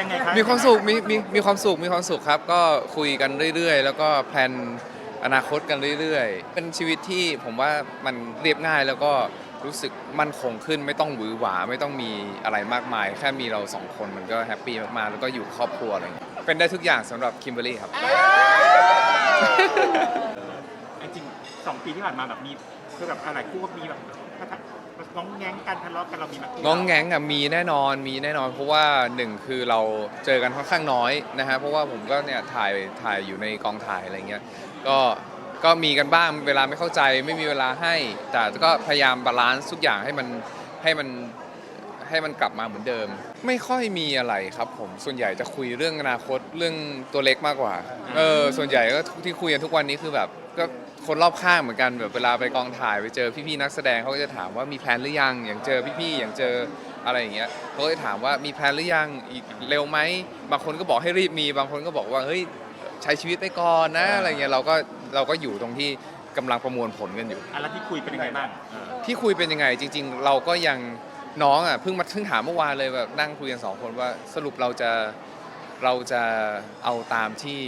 ยังไงครับมีความสุขมีมีมีความสุขมีความสุขครับ ก็คุยกันเรื่อยๆ แล้วก็แพลนอนาคตกันเรื่อยๆ เป็นชีวิตที่ผมว่ามันเรียบง่ายแล้วก็รู้สึกมั่นคงขึ้นไม่ต้องหวือหวาไม่ต้องมีอะไรมากมาย แค่มีเราสองคนมันก็แฮปปี้มากๆแล้วก็อยู่ครอบครัวอะไรอย่างเงี้ยเป็นได้ทุกอย่างสำหรับคิมเบอร์รี่ครับ จริงๆสองปีที่ผ่านมาแบบมีคือแบบอะไรคู่ก็มีแบบ น้องแง้งกันทะเลาะกันเรามีไหมง้องแง้งอะมีแน่นอนมีแน่นอน เพราะว่าหนึ่งคือเราเจอกันค่อนข้างน้อยนะฮะเพราะว่าผมก็เนี่ยถ่ายถ่ายอยู่ในกองถ่ายอะไรเงี้ยก็ก็มีกันบ้างเวลาไม่เข้าใจไม่มีเวลาให้ แต่ก็พยายามบาลานซ์ทุกอย่างให้มันให้มัน ให้มันกลับมาเหมือนเดิม ไม่ค่อยมีอะไรครับผมส่วนใหญ่จะคุยเรื่องอนาคตเรื่องตัวเล็กมากกว่าเออส่วนใหญ่ก็ที่คุยกันทุกวันนี้คือแบบก็คนรอบข้างเหมือนกันแบบเวลาไปกองถ่ายไปเจอพี่ๆนักแสดงเขาก็จะถามว่ามีแพลนหรือยัง อย่างเจอพี่ๆอย่างเจออะไรอย่างเงี้ยเขาก็จะถามว่ามีแพลนหรือยังอีกเร็วไหมบางคนก็บอกให้รีบมี บางคนก็บอกว่าเฮ้ยใช้ชีวิตไปก่อนนะอะไรเงี้ยเราก็เราก็อยู่ตรงที่กำลังประมวลผลกันอยู่อะแล้วที่คุยเป็นยังไงบ้างเออที่คุยเป็นยังไงจริง ๆ เราก็ยัง น้องอะเพิ่งมาเพิ่งถามเมื่อวานเลยแบบนั่งคุยกันสองคนว่าสรุปเราจะเราจะเอาตามที่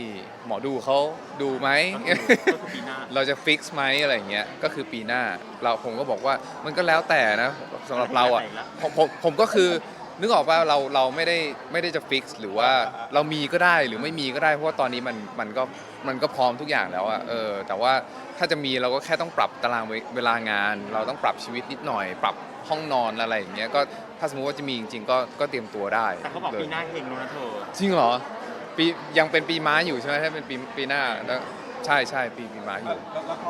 หมอดูเขาดูไหมก็คือก็คือปีหน้า เราจะฟิกซ์ไหมอะไรอย่างเงี้ยก็คือปีหน้าเราผมก็บอกว่ามันก็แล้วแต่นะสำหรับเราอะผมผมผมก็คือ นึกออกว่าเราเราไม่ได้ไม่ได้จะฟิกซ์หรือว่าเรามีก็ได้หรือไม่มีก็ได้เพราะว่าตอนนี้มันมันก็มันก็พร้อมทุกอย่างแล้วอะเออแต่ว่าถ้าจะมีเราก็แค่ต้องปรับตารางเวเวลางาน เราต้องปรับชีวิตนิดหน่อย ปรับห้องนอนอะไรอย่างเงี้ยก็ถ้าสมมติว่าจะมีจริงๆก็ก็เตรียมตัวได้แต่เขาบอกลยปีหน้าเฮงแล้วนะเธอจริงเหรอปียังเป็นปีม้าอยู่ใช่ไหมถ้าเป็นปีปีหน้าแล้ว ใช่ใช่ปีปีม้าอยู่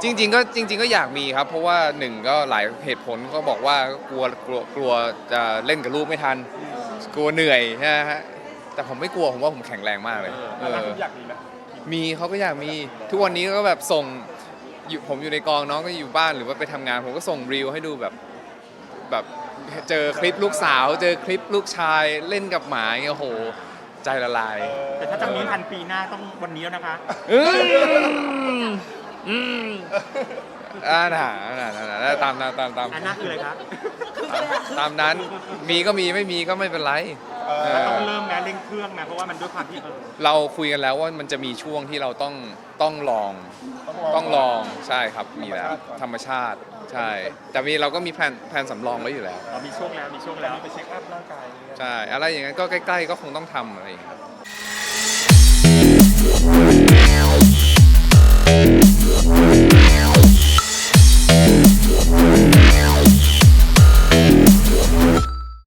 จริง ๆ ก็จริง ๆ ก็อยากมีครับ เพราะว่าหนึ่งก็หลายเหตุผลก็บอกว่ากลัวกลัวกลัวจะเล่นกับลูกไม่ทัน กลัวเหนื่อยนะฮะแต่ผมไม่กลัวผมว่าผมแข็งแรงมากเลยเอออยากมีไหมมีเขาก็อยากมีทุกวันนี้ก็แบบส่งอยู่ผมอยู่ในกองน้องก็อยู่บ้านหรือว่าไปทำงาน ผมก็ส่งรีวให้ดูแบบแบบเจอคลิปลูกสาว เจอคลิปลูกชายเล่นกับหมาอย่างเงี้ยโอ้โห ใจละลายแต่ถ้าจะมีทันปีหน้าต้องวันนี้แล้วนะคะอืมอืมอ่าน่ะน่ะน่ะน่ะตามตามตามตามอันหน้าคืออะไรคะตามนั้น มีก็มีไม่มีก็ไม่เป็นไร เอแล้วอต้องเริ่มแม้ เร่งเครื่องแม้เพราะว่ามันด้วยความที่เออเราคุยกันแล้วว่ามันจะมีช่วงที่เราต้องต้องลองต้องลองใช่ครับมีแล้วธรรมชาติใช่ แต่มีเราก็มีแผนแผนสำรองไว้อยู่แล้ว เรามีช่วงแล้วมีช่วงแล้ว ไปเช็คอัพร่างกายอะไรเงี้ย ใช่ อะไรอย่างนั้นก็ใกล้ ๆ ก็คงต้องทำอะไรอย่างเงี้ยครับ